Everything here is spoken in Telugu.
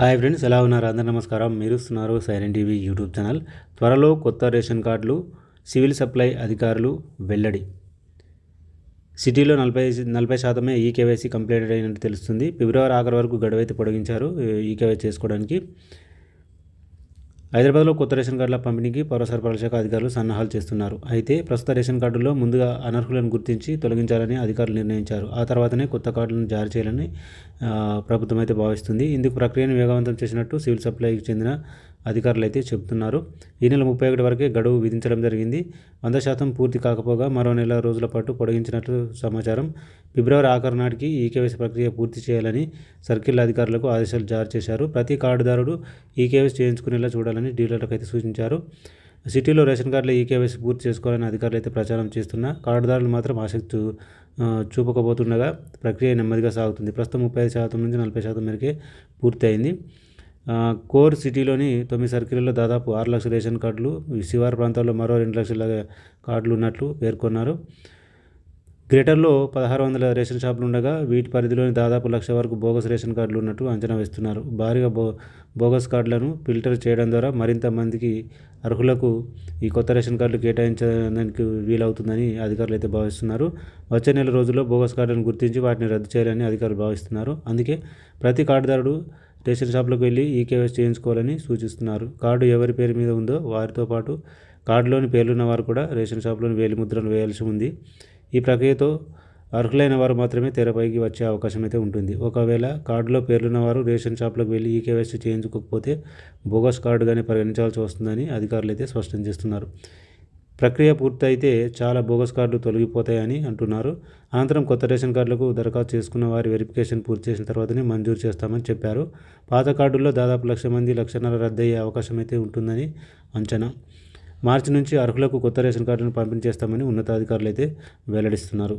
హాయ్ ఫ్రెండ్స్ ఎలా ఉన్నారు? అందరు నమస్కారం. మీరు ఇస్తున్నారు సైరన్ టీవీ యూట్యూబ్ ఛానల్ త్వరలో కొత్త రేషన్ కార్డులు సివిల్ సప్లై అధికారులు వెల్లడి. సిటీలో నలభై నలభై శాతమే ఈ కేవైసీ కంప్లీట్ అయినట్టు తెలుస్తుంది. ఫిబ్రవరి ఆఖరి వరకు గడువైతే పొడిగించారు ఈ కేవైసీ చేసుకోవడానికి. హైదరాబాద్లో కొత్త రేషన్ కార్డుల పంపిణీకి పౌర సరఫరాల శాఖ అధికారులు సన్నాహాలు చేస్తున్నారు. అయితే ప్రస్తుత రేషన్ కార్డుల్లో ముందుగా అనర్హులను గుర్తించి తొలగించాలని అధికారులు నిర్ణయించారు. ఆ తర్వాతనే కొత్త కార్డులను జారీ చేయాలని ప్రభుత్వం అయితే భావిస్తుంది. ఇందుకు ప్రక్రియను వేగవంతం చేసినట్టు సివిల్ సప్లైకి చెందిన అధికారులు అయితే చెబుతున్నారు. ఈ నెల ముప్పై ఒకటి వరకే గడువు విధించడం జరిగింది. వంద శాతం పూర్తి కాకపోగా మరో నెల రోజుల పాటు పొడిగించినట్లు సమాచారం. ఫిబ్రవరి ఆఖరు నాటికి ఈ ప్రక్రియ పూర్తి చేయాలని సర్కిల్ అధికారులకు ఆదేశాలు జారీ చేశారు. ప్రతి కార్డుదారుడు ఈ చేయించుకునేలా చూడాలని డీలర్లకు అయితే సూచించారు. సిటీలో రేషన్ కార్డులు ఈ పూర్తి చేసుకోవాలని అధికారులు అయితే ప్రచారం చేస్తున్నా కార్డుదారులు మాత్రం ఆసక్తి చూ- చూపకపోతుండగా ప్రక్రియ నెమ్మదిగా సాగుతుంది. ప్రస్తుతం ముప్పై శాతం నుంచి నలభై శాతం మేరకే పూర్తయింది. కోర్ సిటీలోని తొమ్మిది సర్కిల్లో దాదాపు ఆరు లక్షల రేషన్ కార్డులు ఈ శివారు ప్రాంతాల్లో మరో రెండు లక్షల కార్డులు ఉన్నట్లు పేర్కొన్నారు. గ్రేటర్లో పదహారు వందల రేషన్ షాపులు ఉండగా వీటి పరిధిలోని దాదాపు లక్ష వరకు బోగస్ రేషన్ కార్డులు ఉన్నట్టు అంచనా వేస్తున్నారు. భారీగా బో బోగస్ కార్డులను ఫిల్టర్ చేయడం ద్వారా మరింత మందికి అర్హులకు ఈ కొత్త రేషన్ కార్డులు కేటాయించడానికి వీలవుతుందని అధికారులు అయితే భావిస్తున్నారు. వచ్చే నెల రోజుల్లో బోగస్ కార్డులను గుర్తించి వాటిని రద్దు చేయాలని అధికారులు భావిస్తున్నారు. అందుకే ప్రతి కార్డుదారుడు రేషన్ షాపులకు వెళ్ళి ఈకేవైస్ చేయించుకోవాలని సూచిస్తున్నారు. కార్డు ఎవరి పేరు మీద ఉందో వారితో పాటు కార్డులోని పేర్లున్న వారు కూడా రేషన్ షాప్లోని వేలి ముద్రలు వేయాల్సి ఉంది. ఈ ప్రక్రియతో అర్హులైన వారు మాత్రమే తెరపైకి వచ్చే అవకాశం అయితే ఉంటుంది. ఒకవేళ కార్డులో పేర్లున్న వారు రేషన్ షాప్లకు వెళ్ళి ఈ చేయించుకోకపోతే బోగస్ కార్డుగానే పరిగణించాల్సి వస్తుందని అధికారులు అయితే స్పష్టం చేస్తున్నారు. ప్రక్రియ పూర్తయితే చాలా బోగస్ కార్డులు తొలగిపోతాయని అంటున్నారు. అనంతరం కొత్త రేషన్ కార్డులకు దరఖాస్తు చేసుకున్న వారి వెరిఫికేషన్ పూర్తి చేసిన తర్వాతనే మంజూరు చేస్తామని చెప్పారు. పాత కార్డుల్లో దాదాపు లక్ష మంది లక్షన్నర రద్దయ్యే అవకాశం అయితే ఉంటుందని అంచనా. మార్చి నుంచి అర్హులకు కొత్త రేషన్ కార్డును పంపిణీ చేస్తామని ఉన్నతాధికారులు అయితే వెల్లడిస్తున్నారు.